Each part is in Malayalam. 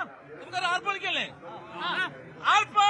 നമുക്കൊരു ആർപ്പ് വിളിക്കല്ലേ ആർപ്പ്?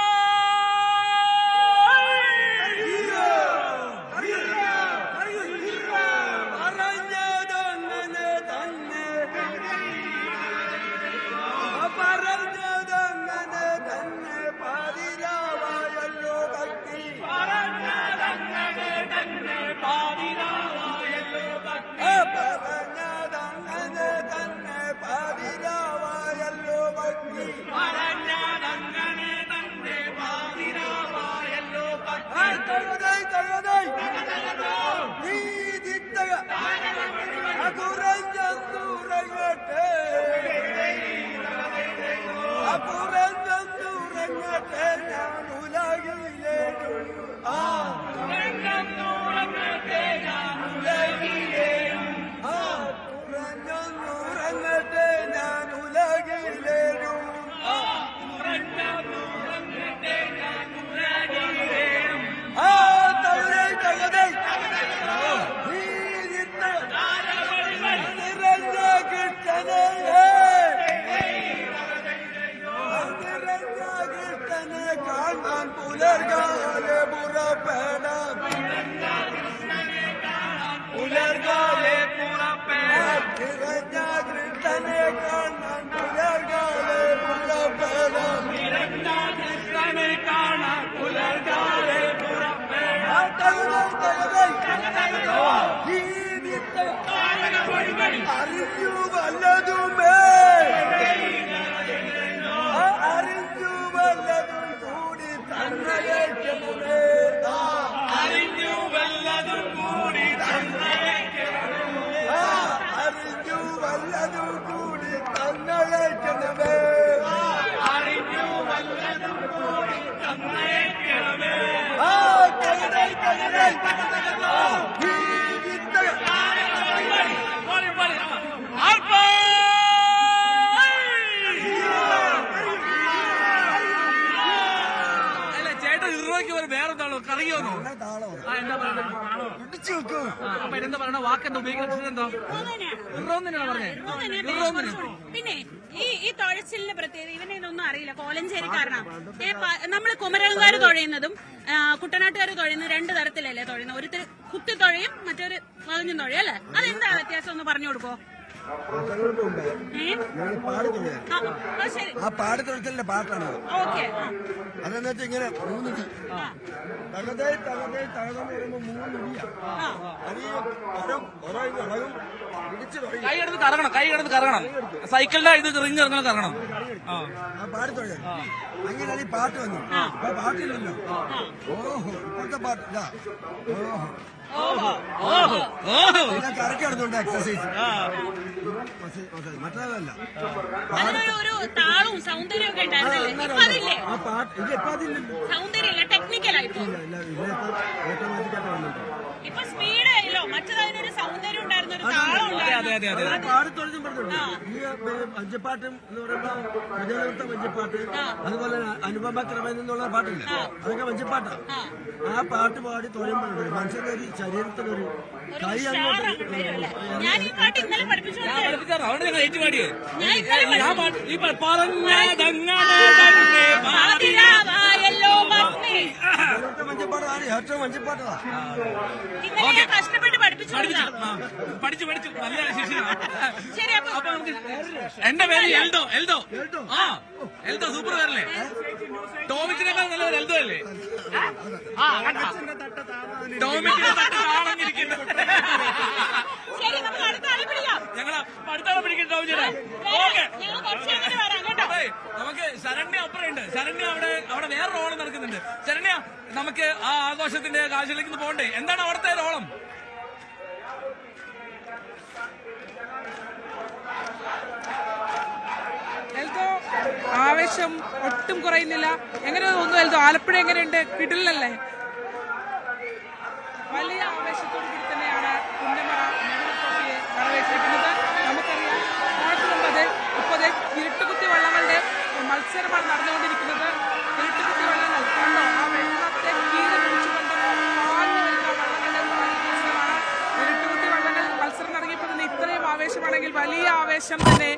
Are you? കറിയോന്നോ ആ എന്താ പറയുന്നത്? അപ്പൊ എന്താ പറയണ വാക്കെന്താ ഉപയോഗിക്കുന്നത്? എന്താ? ഇറോന്ന് തന്നെയാണ് പറഞ്ഞേ? പിന്നെ ഈ ഈ തുഴച്ചിലിന്റെ പ്രത്യേകത ഇവനെ ഇതൊന്നും അറിയില്ല. കോലഞ്ചേരിക്കാരനാ നമ്മൾ കുമരകംകാർ തുഴയുന്നതും കുട്ടനാട്ടുകാർ തുഴയുന്നത് രണ്ട് തരത്തിലല്ലേ തുഴയുന്നത് ഒരു കുത്തി തുഴയും മറ്റൊരു പതിഞ്ഞും തുഴയും അല്ലേ? അതെന്താ വ്യത്യാസം? ഒന്ന് പറഞ്ഞു കൊടുക്കോ ആ, ആ, ശരി ആ പാടി തുടച്ചലിന്റെ പാട്ടാണ് അതെന്താ അതെന്ന് വെച്ചാൽ ഇങ്ങനെ മൂന്നിടി. തകതേ തകതേ തകതെന്ന് പറയുമ്പോ മൂന്നിടിയാ. അത് ഈ ഓരോ ഓരോ ഇത് ഇളകും ഇടിച്ച് തുടങ്ങി കൈ എടുത്ത് കറങ്ങണം കൈ എടുത്ത് കറങ്ങണം. സൈക്കിളിന്റെ ഇത് റിങ് ഇറങ്ങണം കറങ്ങണം. ആ. ആ പാടി തുടങ്ങി അങ്ങനെയാണ് ഈ പാട്ട് വന്നു. പാട്ടില്ലല്ലോ. ഓഹോ ഇപ്പോഴത്തെ പാട്ട്. ഇതാ. ഓഹോ ഓഹോ ഓഹോ ഓഹോ. പിന്നെ കറക്കി നടന്നുണ്ട് എക്സസൈസ് മറ്റേതല്ല അതിനൊരു ഒരു താളവും സൗന്ദര്യവും ഒക്കെ ഉണ്ടായിരുന്നല്ലേ ഇപ്പൊ അതില്ലേ ആ പാട്ട് ഇത് എപ്പോ സൗന്ദര്യമില്ല ഇല്ല ഓട്ടോമാറ്റിക്കായിട്ട് ഇപ്പൊ സ്പീഡ് ആയല്ലോ മറ്റേത് അതിനൊരു സൗന്ദര്യം ഉണ്ടായിരുന്നു ഒരു താളം ഉണ്ടായിരുന്നു ഈ വഞ്ചപ്പാട്ടും എന്ന് പറയുമ്പോ വഞ്ചപ്പാട്ട് അതുപോലെ തന്നെ അനുപമ ക്രമേന്ദ്ര എന്നുള്ള പാട്ടില്ല അതൊക്കെ വഞ്ചപ്പാട്ടാ ആ പാട്ട് പാടി തൊഴുമ്പോഴുണ്ട് മനുഷ്യന്റെ ഒരു ശരീരത്തിനൊരു കൈ അങ്ങോട്ട് ഞാൻ ഈ പാട്ട് ഇന്നലെ പഠിപ്പിച്ചു അവിടെ ഞങ്ങൾ ഏറ്റുപാടിയത് ഈ ഏറ്റവും ഞാൻ കഷ്ടപ്പെട്ട് പഠിപ്പിച്ചു പഠിച്ചു പഠിച്ചു പഠിച്ചു. നല്ല അപ്പൊ നമുക്ക് എന്റെ പേര് എൽഡോ എൽഡോ ആ എൽഡോ സൂപ്പർ പേരല്ലേ? ടോമിച്ചിനേക്കാൾ നല്ല എൽഡോ എൽദോ അല്ലേ? ആ കണ്ടാ? ടോമിച്ചിനെ തട്ട് താളങ്ങിരിക്കുന്നു ശരി നമുക്ക് അടുത്ത ആളെ പിടിക്കാം. ഞങ്ങൾ അടുത്താണ് പിടിക്കുന്നത് ടോമിച്ചിനെ. ഓക്കെ. ഞങ്ങൾ കുറച്ച് കഴിഞ്ഞിട്ട് വരാം കേട്ടോ. അതെ നമുക്ക് ശരണ്യ അപ്പുറമുണ്ട് ശരണ്യ അവിടെ അവിടെ വേറെ റോൾ നടക്കുന്നുണ്ട്. ശരണ്യ നമുക്ക് ആ ആഘോഷത്തിന്റെ കാഴ്ചയിലേക്ക് പോകണ്ടേ? എന്താണ് അവിടുത്തെ എൽദോ ആവേശം ഒട്ടും കുറയുന്നില്ല. എങ്ങനെ തോന്നുന്നു എൽദോ? ആലപ്പുഴ എങ്ങനെയുണ്ട്? കിടിലല്ലേ? വലിയ ആവേശത്തോടു കൂടി തന്നെയാണ് പുന്നമറ നെഹ്റു വരവേറ്റിരിക്കുന്നത് നമുക്കറിയാം ഓണത്തിന് മുമ്പ് അത് ഇപ്പോൾ ദേ ഇരുട്ടുകുത്തി വള്ളങ്ങളുടെ മത്സരമാണ് നടന്നുകൊണ്ടിരിക്കുന്നത് ഇരുട്ടുകുത്തി വള്ളങ്ങൾ കണ്ടോ ആ വെള്ളത്തെ കീറി പിടിച്ചുകൊണ്ട് പാഞ്ഞു വരുന്ന വള്ളങ്ങളുടെ ഒരു വലിയ മത്സരമാണ്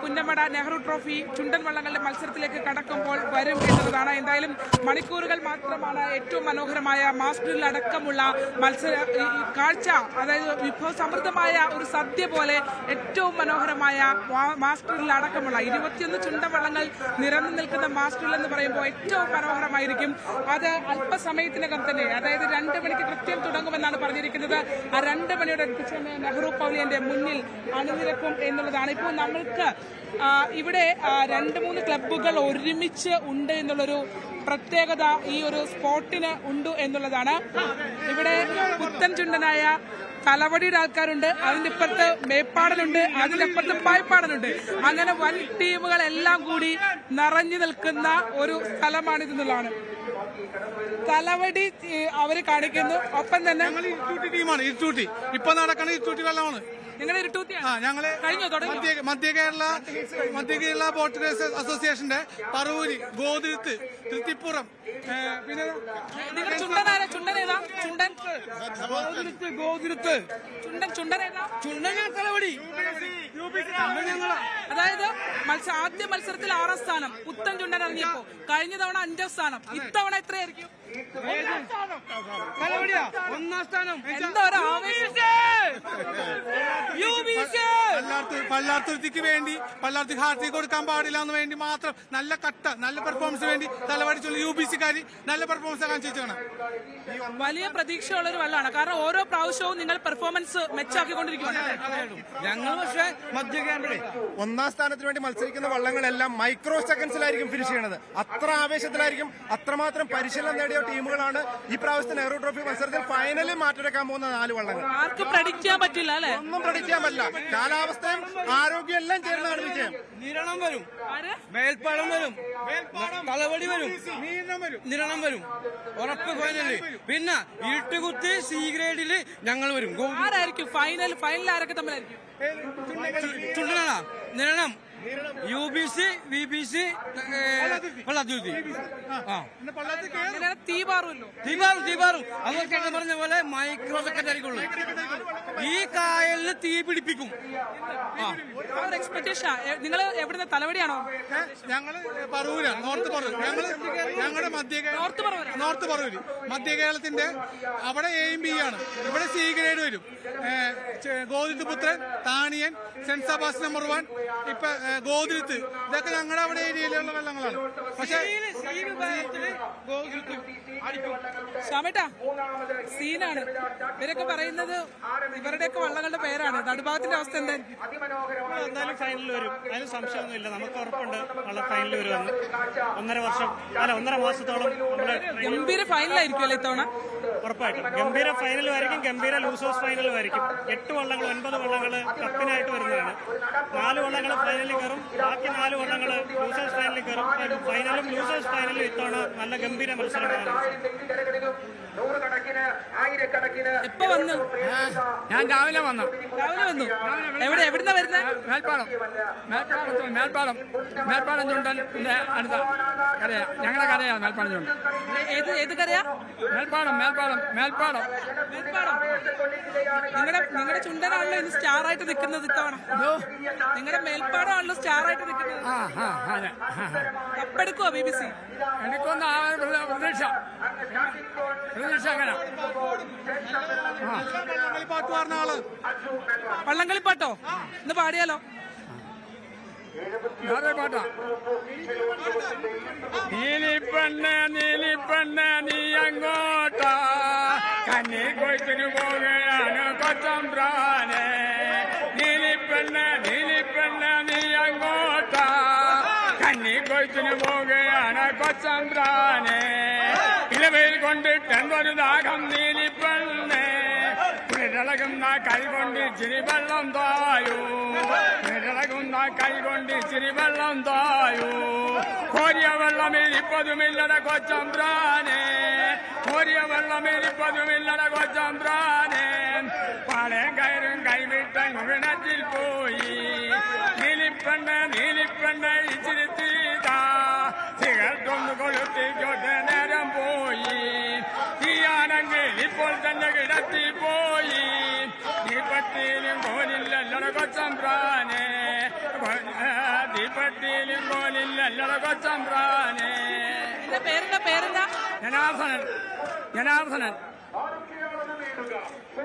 പുന്നമട നെഹ്റു ട്രോഫി ചുണ്ടൻ വള്ളങ്ങളുടെ മത്സരത്തിലേക്ക് കടക്കുമ്പോൾ വരും എന്നുള്ളതാണ് എന്തായാലും മണിക്കൂറുകൾ മാത്രമാണ് ഏറ്റവും മനോഹരമായ മാസ്റ്ററിൽ അടക്കമുള്ള മത്സര കാഴ്ച അതായത് വിഭവ സമൃദ്ധമായ ഒരു സദ്യ പോലെ ഏറ്റവും മനോഹരമായ മാസ്റ്ററിൽ അടക്കമുള്ള ഇരുപത്തിയൊന്ന് ചുണ്ടൻ വള്ളങ്ങൾ നിരന്നു നിൽക്കുന്ന മാസ്റ്ററിൽ എന്ന് പറയുമ്പോൾ ഏറ്റവും മനോഹരമായിരിക്കും. അത് അല്പസമയത്തിനകം തന്നെ അതായത് രണ്ട് മണിക്ക് കൃത്യം തുടങ്ങുമെന്നാണ് പറഞ്ഞിരിക്കുന്നത്. ആ രണ്ട് മണിയോടെ നെഹ്റു പവലിയന്റെ മുന്നിൽ അണിനിരക്കും എന്നുള്ളതാണ്. ഇപ്പോൾ നമ്മൾക്ക് ഇവിടെ രണ്ട് മൂന്ന് ക്ലബ്ബുകൾ ഒരുമിച്ച് ഉണ്ട് എന്നുള്ളൊരു പ്രത്യേകത ഈ ഒരു സ്പോട്ടിന് ഉണ്ട് എന്നുള്ളതാണ്. ഇവിടെ പുത്തൻ ചുണ്ടനായ തലവടിയുടെ ആൾക്കാരുണ്ട് അതിന്റെ ഇപ്പുറത്ത് മേപ്പാടനുണ്ട് അതിന്റെ അപ്പുറത്ത് അങ്ങനെ വൻ ടീമുകളെല്ലാം കൂടി നിറഞ്ഞു നിൽക്കുന്ന ഒരു സ്ഥലമാണിതെന്നുള്ളതാണ്. തലവടി അവർ കാണിക്കുന്നു. ഒപ്പം തന്നെ ടീമാണ് ഇപ്പൊ നടക്കണ ഇരുട്ടൂട്ടി വെള്ളമാണ് ഞങ്ങൾ മധ്യ കേരള മധ്യ കേരള ബോട്ട് റേസ് അസോസിയേഷന്റെ പറവൂരി ഗോതിരുത്ത് തൃത്തിപ്പുറം പിന്നെ ഗോതിരുത്ത് അതായത് മത്സ ആദ്യ മത്സരത്തിൽ ആറാം സ്ഥാനം. പുത്തൻ ചുണ്ടൻ ഇറങ്ങിയപ്പോ. കഴിഞ്ഞ തവണ അഞ്ചാം സ്ഥാനം. ഇത്തവണ എത്രയായിരിക്കും? ഒന്നാം സ്ഥാനം. എന്താ ഒരു ആവേശം? പല്ലാർത്തുരുത്തിക്ക് വേണ്ടി പല്ലാർത്തി ഹാർട്ടി കൊടുക്കാൻ പാടില്ല എന്ന് വേണ്ടി മാത്രം നല്ല കട്ട നല്ല പെർഫോമൻസ് വേണ്ടി തലവടിച്ചുള്ള യു ബി സിക്കാരി നല്ല പെർഫോമൻസ് കാണിച്ചാണ് വലിയ പ്രതീക്ഷയുള്ള ഒരു വള്ളമാണ്. കാരണം ഓരോ പ്രാവശ്യവും നിങ്ങൾ പെർഫോമൻസ് മെച്ചാക്കിക്കൊണ്ടിരിക്കുകയാണ് ഞങ്ങൾ പക്ഷേ മധ്യ ക്യാമ്പിലെ ഒന്നാം സ്ഥാനത്തിന് വേണ്ടി മത്സരിക്കുന്ന വള്ളങ്ങളെല്ലാം മൈക്രോ സെക്കൻഡ്സിലായിരിക്കും ഫിനിഷ് ചെയ്യുന്നത് അത്ര ആവേശത്തിലായിരിക്കും. അത്രമാത്രം പരിശീലനം നേടിയ ടീമുകളാണ് ഈ പ്രാവശ്യത്തെ നെഹ്റു ട്രോഫി മത്സരത്തിൽ ഫൈനലിൽ മാറ്റിവെക്കാൻ പോകുന്ന നാല് വള്ളങ്ങൾ. ചെയ്യാൻ പറ്റില്ല അല്ലെ? ഒന്നും പ്രഡിക്റ്റ് ചെയ്യാൻ പറ്റില്ല. കാലാവസ്ഥയും ആരോഗ്യം എല്ലാം ചേർന്നാണ് വിജയം. നിരണം വരും. മേൽപ്പാടം വരും. തലവടി വരും. നിരണം വരും. ഉറപ്പ് ഫൈനലിൽ പിന്നെ ഇരുട്ടുകുത്തി സി ഗ്രേഡിൽ ഞങ്ങൾ വരും. ആരായിരിക്കും? ഫൈനൽ ഫൈനൽ ആരൊക്കെ തമ്മിലായിരിക്കും? ചുണ്ടനാ Niranam. U B C V B C Pallathuruthy തീപാറും തീപാറും അതൊക്കെ പറഞ്ഞ പോലെ മൈക്രോ സെക്കൻഡ് ആയിരിക്കുള്ളൂ ഈ കായലിന് തീ പിടിപ്പിക്കും. എക്സ്പെക്ടേഷൻ നിങ്ങൾ എവിടുന്ന? തലവടിയാണോ? ഞങ്ങൾ പറവൂരാ നോർത്ത് പറവൂർ ഞങ്ങൾ ഞങ്ങളുടെ മധ്യ നോർത്ത് പറവൂരാ? നോർത്ത് പറവൂര്. മധ്യ കേരളത്തിന്റെ അവിടെ എയും ബി ആണ്. ഇവിടെ സി ഗ്രേഡ് വരും. ഗോവിന്ദപുത്രൻ പുത്രൻ താണിയൻ സെന്റ് സെബാസ് നമ്പർ വൺ. ഇപ്പൊ ഗോതിരത്ത്. ഇതൊക്കെ ഞങ്ങളുടെ അവിടെ ഏരിയയിലുള്ള വെള്ളങ്ങളാണ്. പക്ഷെ ശ്യാമേട്ടാ സീനാണ്. ഇവരൊക്കെ പറയുന്നത് ഇവരുടെയൊക്കെ വള്ളങ്ങളുടെ പേരാണ് നടുഭാഗത്തിന്റെ അവസ്ഥ എന്തായാലും ഫൈനലിൽ വരും. അതിന് സംശയമൊന്നുമില്ല. നമുക്ക് ഉറപ്പുണ്ട്. വളരെ ഫൈനലിൽ വരുമെന്ന്. ഒന്നര വർഷം അല്ല ഒന്നര മാസത്തോളം നമ്മുടെ ഗംഭീര ഫൈനലായിരിക്കും അല്ലെ ഇത്തവണ? ഉറപ്പായിട്ടും. ഗംഭീര ഫൈനലും ആയിരിക്കും ഗംഭീര ലൂസേഴ്സ് ഫൈനലും ആയിരിക്കും. എട്ട് വള്ളങ്ങൾ ഒൻപത് വള്ളങ്ങൾ കപ്പിനായിട്ട് വരുന്നതാണ്. നാല് വള്ളങ്ങൾ ഫൈനലിൽ കയറും. ബാക്കി നാല് വള്ളങ്ങൾ ലൂസേഴ്സ് ഫൈനലിൽ കയറും. ഫൈനലും ലൂസേഴ്സ് ഫൈനലും ഇത്തവണ നല്ല ഗംഭീര മത്സരമാണ് എപ്പോ വന്നു? ഞാൻ രാവിലെ വന്നു. രാവിലെ വന്നു? എവിടെ എവിടുന്ന വരുന്നത് മേൽപ്പാടം മേൽപ്പാടം മേൽപ്പാടം മേൽപ്പാടം ചുണ്ടൻ പിന്നെ അടുത്ത കരയാ. ഞങ്ങളുടെ കരയാണ് മേൽപ്പാടം ചുണ്ടൻ. ഏത് ഏത് കരയാ? മേൽപ്പാടം മേൽപ്പാടം മേൽപ്പാടം മേൽപ്പാടം നിങ്ങളുടെ നിങ്ങളുടെ ചുണ്ടനാണല്ലോ ഇന്ന് സ്റ്റാർ ആയിട്ട് നിൽക്കുന്നത് ഇത്തവണ. നിങ്ങളുടെ മേൽപ്പാടമാണല്ലോ സ്റ്റാർ ആയിട്ട് നിൽക്കുന്നത്. കപ്പെടുക്കുവോ ബി ബി സി? എടുക്കുന്ന പ്രതീക്ഷ. പ്രതീക്ഷ അങ്ങനെ. പാട്ട് പറഞ്ഞ ആൾ. വള്ളംകളി പാട്ടോ? ഇന്ന് പാടിയാലോ? പാട്ടാ. നീലിപ്പെണ്ണ് നീലിപ്പെണ്ണ് നീ കന്നി നീലിപ്പെണ്ണ നീലിപ്പെണ്ണ നീ കന്നി ഇലവയിൽ കൊണ്ടിട്ടെന്തൊരു ദാഹം നീലിപ്പെണ്ണേ ഇച്ചിരി വെള്ളം തായൂ കുളിരളകുന്ന കൈ കൊണ്ട് ഇച്ചിരി വെള്ളം തായൂ കോരിയ വെള്ളം ഇരിപ്പതുമില്ലട കൊച്ചമ്പ്രാനെ കോരിയ വെള്ളം ഇരിപ്പതുമില്ലട കൊച്ചമ്പ്രാനെ പാളയം കയറും കൈവിട്ടങ്ങ് വിണത്തിൽ പോയി നീലിപ്പെണ്ണ് നീലിപ്പെണ്ണ് ഇച്ചിരി തീതാ സിഗരറ്റൊന്ന് കൊളുത്തിക്കോട്ടെ നേരം പോയി തീയാണെങ്കിൽ ഇപ്പോൾ തന്നെ കിടത്തി പോലില്ലല്ലട കൊച്ചമ്പ്രാനെ എന്റെ പേരെന്താ പേരെന്താ ജനാർദ്ദനൻ ജനാർദ്ദനൻ